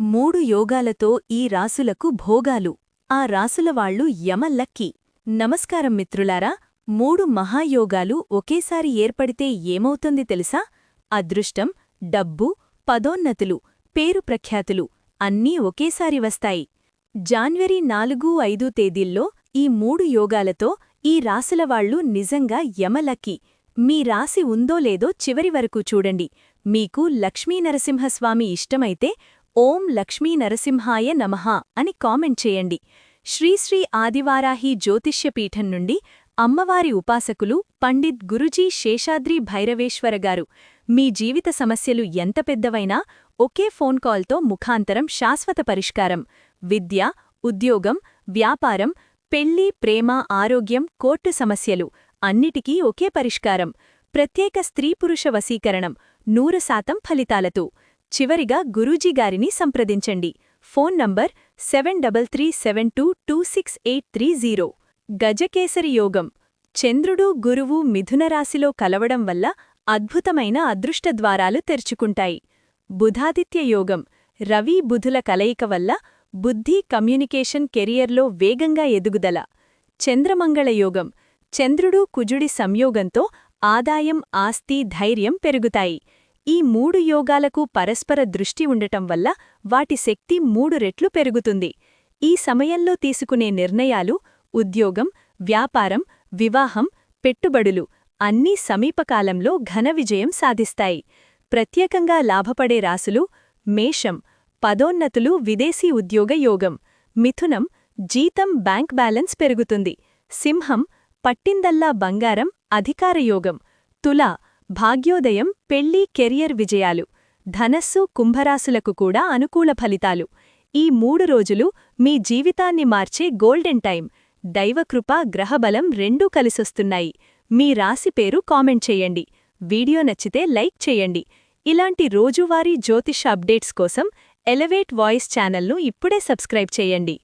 మూడు యోగాలతో ఈ రాసులకు భోగాలు. ఆ రాసులవాళ్ళు యమలక్కీ నమస్కారం మిత్రులారా మూడు మహాయోగాలు ఒకేసారి ఏర్పడితే ఏమవుతుంది తెలుసా? అదృష్టం డబ్బు పదోన్నతులు పేరు ప్రఖ్యాతులు అన్నీ ఒకేసారి వస్తాయి. జాన్వరి నాలుగు ఐదు తేదీల్లో ఈ మూడు యోగాలతో ఈ రాసులవాళ్ళు నిజంగా యమలక్కీ మీ రాశి ఉందో లేదో చివరి వరకు చూడండి. మీకు లక్ష్మీనరసింహస్వామి ఇష్టమైతే ఓం లక్ష్మీ నరసింహాయ నమః అని కామెంట్ చేయండి. శ్రీశ్రీ ఆదివారాహి జ్యోతిష్యపీఠం నుండి అమ్మవారి ఉపాసకులు పండిత్ గురుజీ శేషాద్రి భైరవేశ్వర గారు. మీ జీవిత సమస్యలు ఎంత పెద్దవైనా ఒకే ఫోన్ కాల్తో ముఖాంతరం శాశ్వత పరిష్కారం. విద్య ఉద్యోగం వ్యాపారం పెళ్ళి ప్రేమ ఆరోగ్యం కోర్టు సమస్యలు అన్నిటికీ ఒకే పరిష్కారం. ప్రత్యేక స్త్రీపురుష వశీకరణం నూరు శాతం ఫలితాలతో. చివరిగా గురూజీ గారిని సంప్రదించండి. Phone number seven double three seven two two six eight three zero. గజకేసరి యోగం. చంద్రుడు గురువు మిథునరాశిలో కలవడం వల్ల అద్భుతమైన అదృష్టద్వారాలు తెరుచుకుంటాయి. బుధాదిత్య యోగం. రవి బుధుల కలయిక వల్ల బుద్ధి కమ్యూనికేషన్ కెరియర్లో వేగంగా ఎదుగుదల. చంద్రమంగళ యోగం. చంద్రుడు కుజుడి సంయోగంతో ఆదాయం ఆస్తి ధైర్యం పెరుగుతాయి. ఈ మూడు యోగాలకు పరస్పర దృష్టి ఉండటం వల్ల వాటి శక్తి మూడు రెట్లు పెరుగుతుంది. ఈ సమయంలో తీసుకునే నిర్ణయాలు ఉద్యోగం వ్యాపారం వివాహం పెట్టుబడులు అన్నీ సమీపకాలంలో ఘన విజయం సాధిస్తాయి. ప్రత్యేకంగా లాభపడే రాసులు మేషం పదోన్నతులు విదేశీ ఉద్యోగ యోగం మిథునం జీతం బ్యాంక్ బ్యాలెన్స్ పెరుగుతుంది. సింహం పట్టిందల్లా బంగారం అధికారయోగం తుల భాగ్యోదయం పెళ్ళి కెరియర్ విజయాలు ధనస్సు కుంభరాశులకు కూడా అనుకూల ఫలితాలు. ఈ మూడు రోజులు మీ జీవితాన్ని మార్చే గోల్డెన్ టైం దైవకృప గ్రహబలం రెండూ కలిసొస్తున్నాయి. మీ రాశి పేరు కామెంట్ చేయండి. వీడియో నచ్చితే లైక్ చేయండి. ఇలాంటి రోజువారీ జ్యోతిష అప్డేట్స్ కోసం ఎలవేట్ వాయిస్ ఛానల్ను ఇప్పుడే సబ్స్క్రైబ్ చేయండి.